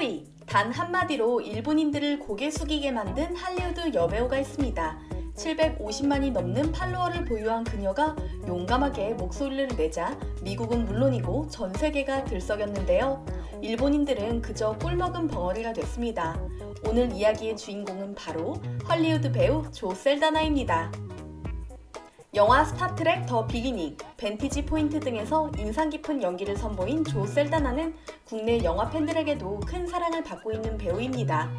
스토리. 단 한마디로 일본인들을 고개 숙이게 만든 할리우드 여배우가 있습니다. 750만이 넘는 팔로워를 보유한 그녀가 용감하게 목소리를 내자 미국은 물론이고 전 세계가 들썩였는데요. 일본인들은 그저 꿀먹은 벙어리가 됐습니다. 오늘 이야기의 주인공은 바로 헐리우드 배우 조 셀다나입니다. 영화 스타트랙 더 비기닝, 벤티지 포인트 등에서 인상 깊은 연기를 선보인 조 셀다나는 국내 영화 팬들에게도 큰 사랑을 받고 있는 배우입니다.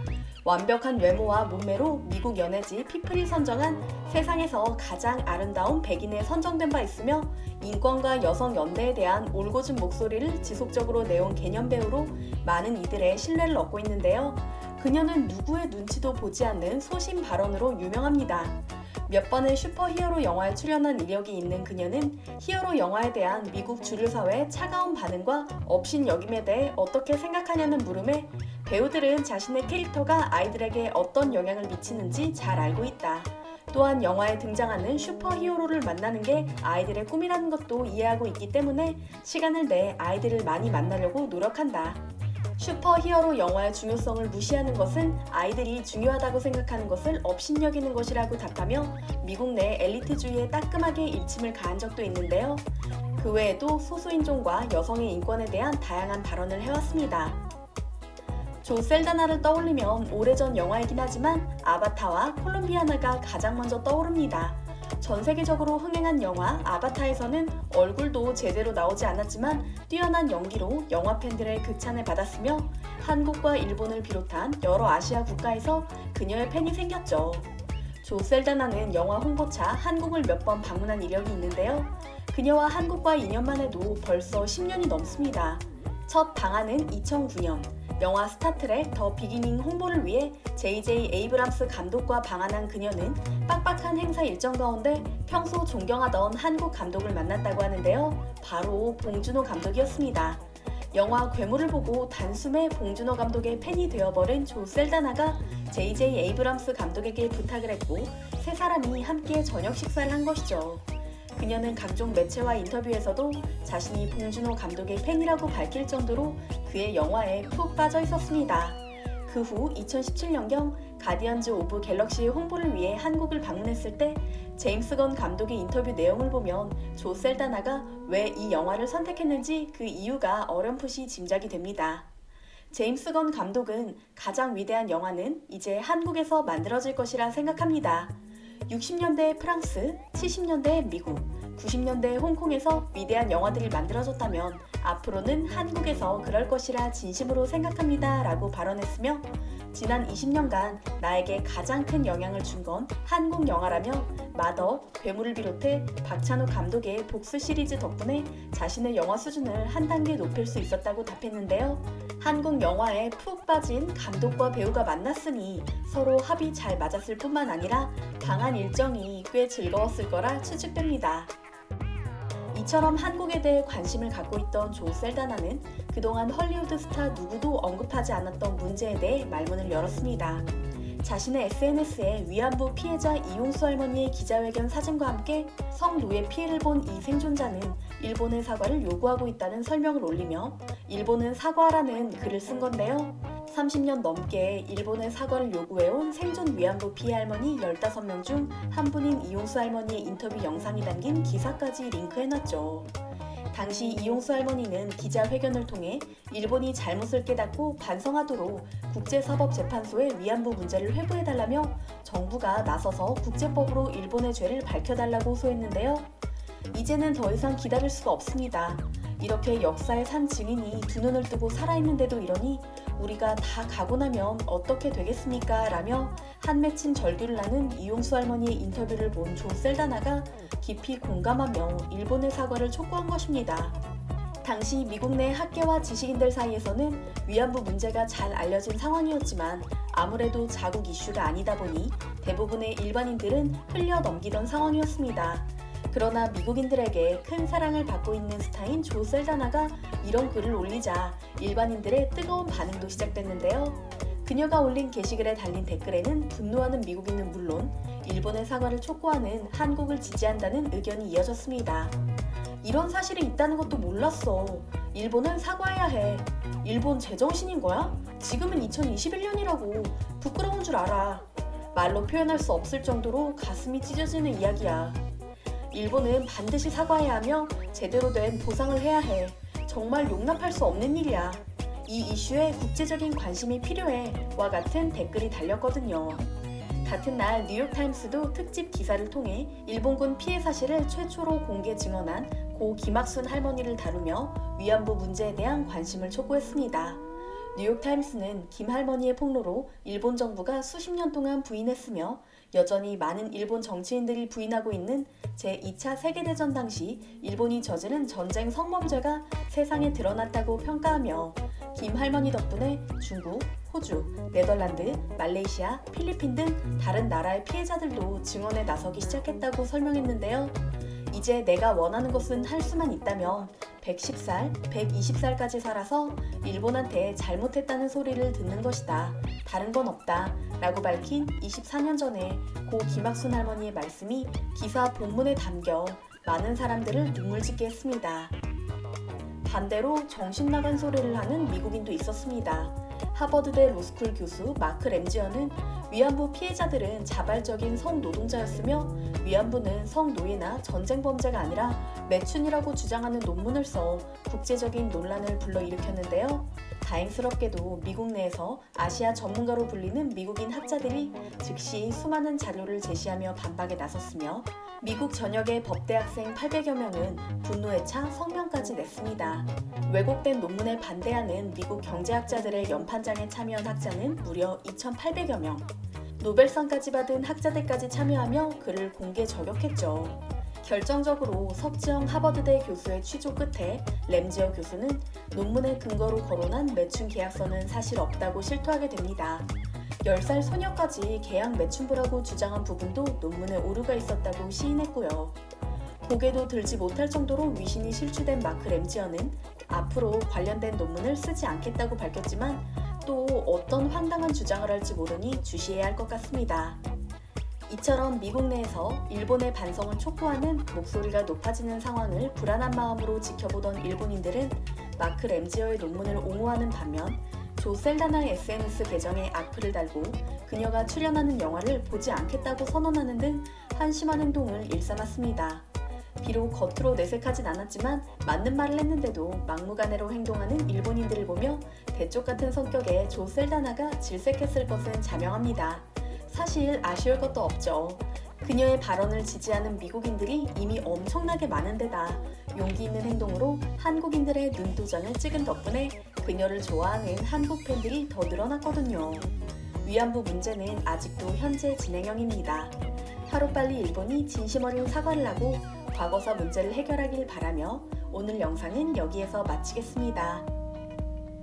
완벽한 외모와 몸매로 미국 연예지 피플이 선정한 세상에서 가장 아름다운 백인에 선정된 바 있으며 인권과 여성 연대에 대한 올곧은 목소리를 지속적으로 내온 개념 배우로 많은 이들의 신뢰를 얻고 있는데요. 그녀는 누구의 눈치도 보지 않는 소신 발언으로 유명합니다. 몇 번의 슈퍼히어로 영화에 출연한 이력이 있는 그녀는 히어로 영화에 대한 미국 주류 사회의 차가운 반응과 업신 여김에 대해 어떻게 생각하냐는 물음에 배우들은 자신의 캐릭터가 아이들에게 어떤 영향을 미치는지 잘 알고 있다. 또한 영화에 등장하는 슈퍼히어로를 만나는 게 아이들의 꿈이라는 것도 이해하고 있기 때문에 시간을 내 아이들을 많이 만나려고 노력한다. 슈퍼히어로 영화의 중요성을 무시하는 것은 아이들이 중요하다고 생각하는 것을 업신여기는 것이라고 답하며 미국 내 엘리트주의에 따끔하게 일침을 가한 적도 있는데요. 그 외에도 소수인종과 여성의 인권에 대한 다양한 발언을 해왔습니다. 조 셀다나를 떠올리면 오래전 영화이긴 하지만 아바타와 콜롬비아나가 가장 먼저 떠오릅니다. 전 세계적으로 흥행한 영화 아바타에서는 얼굴도 제대로 나오지 않았지만 뛰어난 연기로 영화 팬들의 극찬을 받았으며 한국과 일본을 비롯한 여러 아시아 국가에서 그녀의 팬이 생겼죠. 조 셀다나는 영화 홍보차 한국을 몇 번 방문한 이력이 있는데요. 그녀와 한국과 인연만 해도 벌써 10년이 넘습니다. 첫 방한은 2009년 영화 스타트랙 더 비기닝 홍보를 위해 JJ 에이브람스 감독과 방한한 그녀는 빡빡한 행사 일정 가운데 평소 존경하던 한국 감독을 만났다고 하는데요. 바로 봉준호 감독이었습니다. 영화 괴물을 보고 단숨에 봉준호 감독의 팬이 되어버린 조 셀다나가 JJ 에이브람스 감독에게 부탁을 했고 세 사람이 함께 저녁 식사를 한 것이죠. 그녀는 각종 매체와 인터뷰에서도 자신이 봉준호 감독의 팬이라고 밝힐 정도로 그의 영화에 푹 빠져 있었습니다. 그 후 2017년경 가디언즈 오브 갤럭시의 홍보를 위해 한국을 방문했을 때 제임스 건 감독의 인터뷰 내용을 보면 조 셀다나가 왜 이 영화를 선택했는지 그 이유가 어렴풋이 짐작이 됩니다. 제임스 건 감독은 가장 위대한 영화는 이제 한국에서 만들어질 것이라 생각합니다. 60년대 프랑스, 70년대 미국, 90년대 홍콩에서 위대한 영화들이 만들어졌다면 앞으로는 한국에서 그럴 것이라 진심으로 생각합니다. 라고 발언했으며 지난 20년간 나에게 가장 큰 영향을 준 건 한국 영화라며 마더, 괴물을 비롯해 박찬호 감독의 복수 시리즈 덕분에 자신의 영화 수준을 한 단계 높일 수 있었다고 답했는데요. 한국 영화에 푹 빠진 감독과 배우가 만났으니 서로 합이 잘 맞았을 뿐만 아니라 방한 일정이 꽤 즐거웠을 거라 추측됩니다. 이처럼 한국에 대해 관심을 갖고 있던 조 셀다나는 그동안 헐리우드 스타 누구도 언급하지 않았던 문제에 대해 말문을 열었습니다. 자신의 SNS에 위안부 피해자 이용수 할머니의 기자회견 사진과 함께 성노예 피해를 본 이 생존자는 일본의 사과를 요구하고 있다는 설명을 올리며 일본은 사과하라는 글을 쓴 건데요. 30년 넘게 일본의 사과를 요구해온 생존 위안부 피해 할머니 15명 중 한 분인 이용수 할머니의 인터뷰 영상이 담긴 기사까지 링크해놨죠. 당시 이용수 할머니는 기자회견을 통해 일본이 잘못을 깨닫고 반성하도록 국제사법재판소에 위안부 문제를 회부해달라며 정부가 나서서 국제법으로 일본의 죄를 밝혀달라고 호소했는데요. 이제는 더 이상 기다릴 수가 없습니다. 이렇게 역사의 산 증인이 두 눈을 뜨고 살아있는데도 이러니 우리가 다 가고 나면 어떻게 되겠습니까? 라며 한 맺힌 절규를 나는 이용수 할머니의 인터뷰를 본 조 셀다나가 깊이 공감하며 일본의 사과를 촉구한 것입니다. 당시 미국 내 학계와 지식인들 사이에서는 위안부 문제가 잘 알려진 상황이었지만 아무래도 자국 이슈가 아니다 보니 대부분의 일반인들은 흘려 넘기던 상황이었습니다. 그러나 미국인들에게 큰 사랑을 받고 있는 스타인 조 셀다나가 이런 글을 올리자 일반인들의 뜨거운 반응도 시작됐는데요. 그녀가 올린 게시글에 달린 댓글에는 분노하는 미국인은 물론 일본의 사과를 촉구하는 한국을 지지한다는 의견이 이어졌습니다. 이런 사실이 있다는 것도 몰랐어. 일본은 사과해야 해. 일본 제정신인 거야? 지금은 2021년이라고 부끄러운 줄 알아. 말로 표현할 수 없을 정도로 가슴이 찢어지는 이야기야. 일본은 반드시 사과해야 하며 제대로 된 보상을 해야 해. 정말 용납할 수 없는 일이야. 이 이슈에 국제적인 관심이 필요해. 와 같은 댓글이 달렸거든요. 같은 날 뉴욕타임스도 특집 기사를 통해 일본군 피해 사실을 최초로 공개 증언한 고 김학순 할머니를 다루며 위안부 문제에 대한 관심을 촉구했습니다. 뉴욕타임스는 김 할머니의 폭로로 일본 정부가 수십 년 동안 부인했으며 여전히 많은 일본 정치인들이 부인하고 있는 제2차 세계대전 당시 일본이 저지른 전쟁 성범죄가 세상에 드러났다고 평가하며 김 할머니 덕분에 중국, 호주, 네덜란드, 말레이시아, 필리핀 등 다른 나라의 피해자들도 증언에 나서기 시작했다고 설명했는데요. 이제 내가 원하는 것은 할 수만 있다면 110살, 120살까지 살아서 일본한테 잘못했다는 소리를 듣는 것이다. 다른 건 없다. 라고 밝힌 24년 전에 고 김학순 할머니의 말씀이 기사 본문에 담겨 많은 사람들을 눈물 짓게 했습니다. 반대로 정신 나간 소리를 하는 미국인도 있었습니다. 하버드대 로스쿨 교수 마크 램지어는 위안부 피해자들은 자발적인 성노동자였으며 위안부는 성노예나 전쟁 범죄가 아니라 매춘이라고 주장하는 논문을 써 국제적인 논란을 불러일으켰는데요. 다행스럽게도 미국 내에서 아시아 전문가로 불리는 미국인 학자들이 즉시 수많은 자료를 제시하며 반박에 나섰으며 미국 전역의 법대 학생 800여 명은 분노에 차 성명까지 냈습니다. 왜곡된 논문에 반대하는 미국 경제학자들의 연판장에 참여한 학자는 무려 2,800여 명. 노벨상까지 받은 학자들까지 참여하며 그를 공개 저격했죠. 결정적으로 석지영 하버드대 교수의 취조 끝에 램지어 교수는 논문의 근거로 거론한 매춘 계약서는 사실 없다고 실토하게 됩니다. 10살 소녀까지 계약 매춘부라고 주장한 부분도 논문에 오류가 있었다고 시인했고요. 고개도 들지 못할 정도로 위신이 실추된 마크 램지어는 앞으로 관련된 논문을 쓰지 않겠다고 밝혔지만 또 어떤 황당한 주장을 할지 모르니 주시해야 할 것 같습니다. 이처럼 미국 내에서 일본의 반성을 촉구하는 목소리가 높아지는 상황을 불안한 마음으로 지켜보던 일본인들은 마크 램지어의 논문을 옹호하는 반면 조 셀다나의 SNS 계정에 악플을 달고 그녀가 출연하는 영화를 보지 않겠다고 선언하는 등 한심한 행동을 일삼았습니다. 비록 겉으로 내색하진 않았지만 맞는 말을 했는데도 막무가내로 행동하는 일본인들을 보며 대쪽 같은 성격의 조 셀다나가 질색했을 것은 자명합니다. 사실 아쉬울 것도 없죠. 그녀의 발언을 지지하는 미국인들이 이미 엄청나게 많은데다 용기 있는 행동으로 한국인들의 눈도장을 찍은 덕분에 그녀를 좋아하는 한국 팬들이 더 늘어났거든요. 위안부 문제는 아직도 현재 진행형입니다. 하루빨리 일본이 진심 어린 사과를 하고 과거사 문제를 해결하길 바라며 오늘 영상은 여기에서 마치겠습니다.